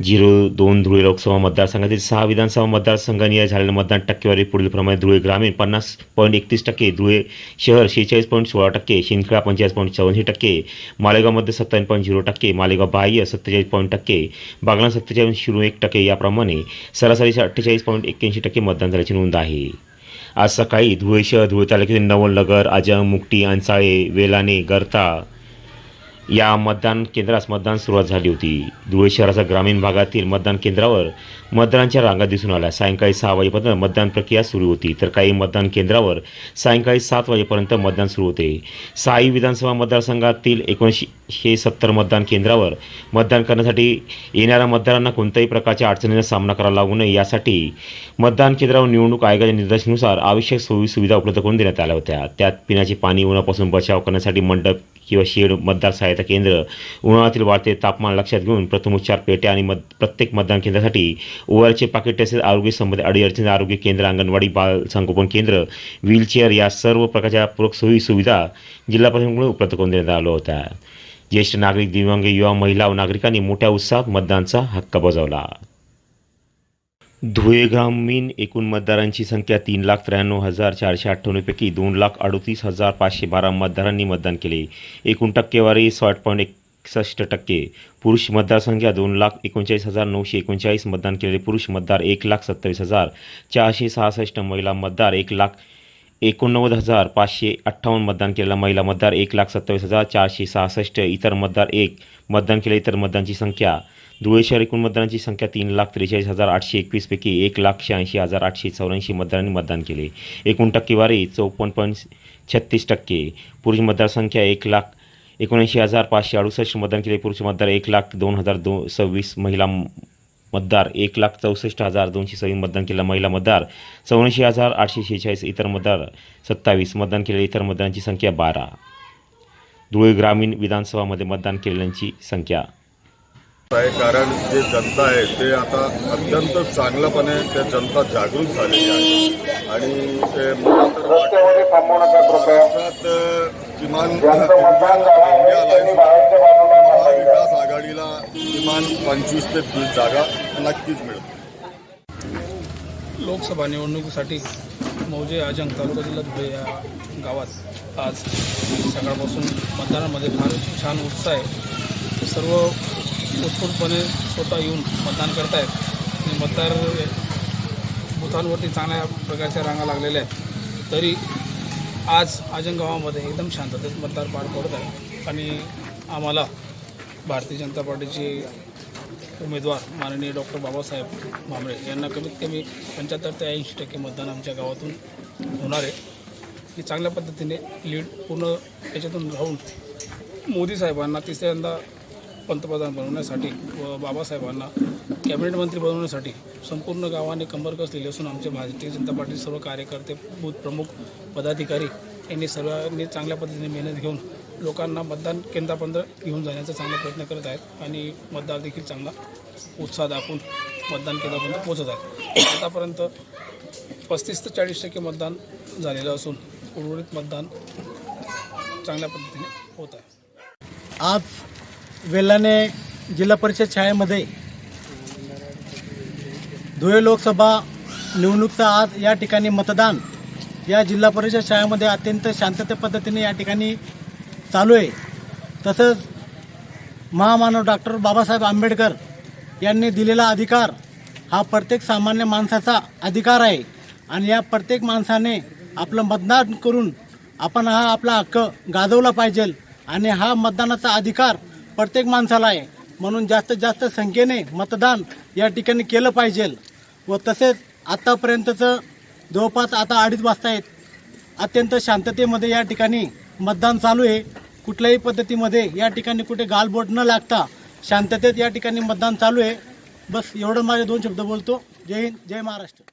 Zero दोन धुळे लोकसभा मतदारसंघातील सहा विधानसभा मतदारसंघांनी झालेल्या मतदान टक्केवारी पुढीलप्रमाणे धुळे ग्रामीण पन्नास पॉईंट एकतीस टक्के धुळे शहर शेहेचाळीस पॉईंट सोळा टक्के शिंदखेडा पंचेचाळीस पॉईंट चौऱ्याऐंशी टक्के मालेगावमध्ये सत्तावन्न पॉईंट झिरो टक्के मालेगाव बाह्य सत्तेचाळीस पॉईंट टक्के बागला सत्तेचाळीस झिरो एक टक्के याप्रमाणे सरासरी अठ्ठेचाळीस पॉईंट एक्क्याऐंशी टक्के मतदान झाल्याची नोंद आहे. आज सकाळी धुळे शहर धुळे तालुक्यातील नवलनगर आजम मुकटी अंचाळे वेलाणे गर्ता या मतदान केंद्रास मतदान सुरुवात झाली होती. धुळे शहराच्या ग्रामीण भागातील मतदान केंद्रावर मतदानांच्या रांगा दिसून आल्या. सायंकाळी सहा वाजेपर्यंत मतदान प्रक्रिया सुरू होती. तर काही मतदान केंद्रावर सायंकाळी सात वाजेपर्यंत मतदान सुरू होते. साई विधानसभा मतदारसंघातील एकोणीसशे सत्तर मतदान केंद्रावर मतदान करण्यासाठी येणाऱ्या मतदारांना कोणत्याही प्रकारच्या अडचणींचा सामना करावा लागू नये. यासाठी मतदान केंद्रावर निवडणूक आयोगाच्या निर्देशानुसार आवश्यक सोयी सुविधा उपलब्ध करून देण्यात आल्या होत्या. त्यात पिण्याचे पाणी उन्हापासून बचाव करण्यासाठी मंडप किंवा शेड मतदार सहायता केंद्र. उन्हाळ्यातील वाढते तापमान लक्षात घेऊन प्रथमोपचार पेट्या आणि मत प्रत्येक मतदान केंद्रासाठी ओआरचे पाकिट तसेच आरोग्य संबंधित अडीअडचणी आरोग्य केंद्र अंगणवाडी बाल संगोपन केंद्र व्हीलचेअर या सर्व प्रकारच्या पूरक सोयी सुविधा जिल्हा प्रशासनाकडून उपलब्ध करून देण्यात आला होता ज्येष्ठ नागरिक दिव्यांग युवा महिला व नागरिकांनी मोठ्या उत्साहात मतदानचा हक्क बजावला. धुळे ग्रामीण एकूण मतदारांची संख्या तीन लाख त्र्याण्णव हजार चारशे अठ्ठ्याण्णवपैकी दोन लाख अडतीस हजार पाचशे बारा मतदारांनी मतदान केले. एकूण टक्केवारी साठ पॉईंट एकसष्ट टक्के. पुरुष मतदारसंख्या दोन लाख एकोणचाळीस हजार नऊशे एकोणचाळीस मतदान केलेले पुरुष मतदार एक लाख सत्तावीस हजार चारशे सहासष्ट महिला मतदार एक लाख एकोणनव्वद हजार पाचशे अठ्ठावन्न मतदान केलेला महिला मतदार एक लाख सत्तावीस हजार चारशे सहासष्ट इतर मतदार एक मतदान केले इतर मतदारांची संख्या. धुळे शहर एकूण मतदारांची संख्या तीन लाख त्रेचाळीस हजार आठशे एकवीसपैकी एक लाख शहाऐंशी हजार आठशे चौऱ्याऐंशी मतदारांनी मतदान केले. एकूण टक्केवारी चौपन्न पॉईंट छत्तीस टक्के. पुरुष मतदारसंख्या एक लाख एकोणऐंशी हजार पाचशे अडुसष्ट मतदान केले. पुरुष मतदार एक लाख दोन हजार दो सव्वीस महिला मतदार एक लाख चौसष्ट हजार दोनशे सव्वीस मतदान केलं महिला मतदार चौऱ्याऐंशी हजार आठशे शेहेचाळीस इतर मतदार सत्तावीस मतदान केलेल्या इतर मतदारांची संख्या बारा. धुळे ग्रामीण विधानसभामध्ये मतदान केलेल्यांची संख्या. आहे कारण जे जनता आहे ते आता अत्यंत चांगल्यापणे ते जनता जागृत झालेली आहे. आणि ते मला तर किमान इंडिया किमान पंचवीस ते तीस जागा नक्कीच मिळतील. लोकसभा निवडणुकीसाठी मौजे आजंग तालुका जिल्हा धुळे या गावात आज सकाळपासून मतदानामध्ये फार छान उत्साह आहे. सर्व उत्स्फूर्तपणे स्वतः येऊन मतदान करतायत. आणि मतदार बुथांवरती चांगल्या प्रकारच्या रांगा लागलेल्या आहेत. तरी आज आजंग गावामध्ये एकदम शांततेत मतदार पार पडत आहे आणि आम्हाला भारतीय जनता पार्टीचे उमेदवार माननीय डॉक्टर बाबासाहेब भामरे यांना कमीत कमी पंच्याहत्तर ते ऐंशी टक्के मतदान आमच्या गावातून होणार आहे. की चांगल्या पद्धतीने लीड पूर्ण याच्यातून राहून मोदी साहेबांना तिसऱ्यांदा पंतप्रधान बनवण्यासाठी व बाबासाहेबांना कॅबिनेट मंत्री बनवण्यासाठी संपूर्ण गावाने कंबर कसलेली असून आमचे भारतीय जनता पार्टी सर्व कार्यकर्ते बूथ प्रमुख पदाधिकारी यांनी सर्वांनी चांगल्या पद्धतीने मेहनत घेऊन लोकांना मतदान केंद्रापर्यंत घेऊन जाण्याचा चांगला प्रयत्न करत आहेत आणि मतदार देखील चांगला उत्साह दाखवून मतदान केंद्रापर्यंत पोहोचत आहेत. आतापर्यंत पस्तीस ते चाळीस टक्के मतदान झालेलं असून उर्वरित मतदान चांगल्या पद्धतीने होत आहे. आज वेल्लाने जिल्हा परिषद शाळेमध्ये धुळे लोकसभा निवडणूकचा आज या ठिकाणी मतदान या जिल्हा परिषद शाळेमध्ये अत्यंत शांतते पद्धतीने या ठिकाणी चालू आहे. तसंच महामानव डॉक्टर बाबासाहेब आंबेडकर यांनी दिलेला अधिकार हा प्रत्येक सामान्य माणसाचा अधिकार आहे. आणि या प्रत्येक माणसाने आपलं मतदान करून आपण हा आपला हक्क गाजवला पाहिजे आणि हा मतदानाचा अधिकार प्रत्येक माणसाला आहे. म्हणून जास्तीत जास्त संख्येने मतदान या ठिकाणी केलं पाहिजे. व तसेच आत्तापर्यंतचं जवळपास आता अडीच वाजता आहेत अत्यंत शांततेमध्ये या ठिकाणी मतदान चालू आहे. कुठल्याही पद्धतीमध्ये या ठिकाणी कुठे गालबोट न लागता शांततेत या ठिकाणी मतदान चालू आहे. बस एवढं माझे दोन शब्द बोलतो. जय हिंद जय महाराष्ट्र.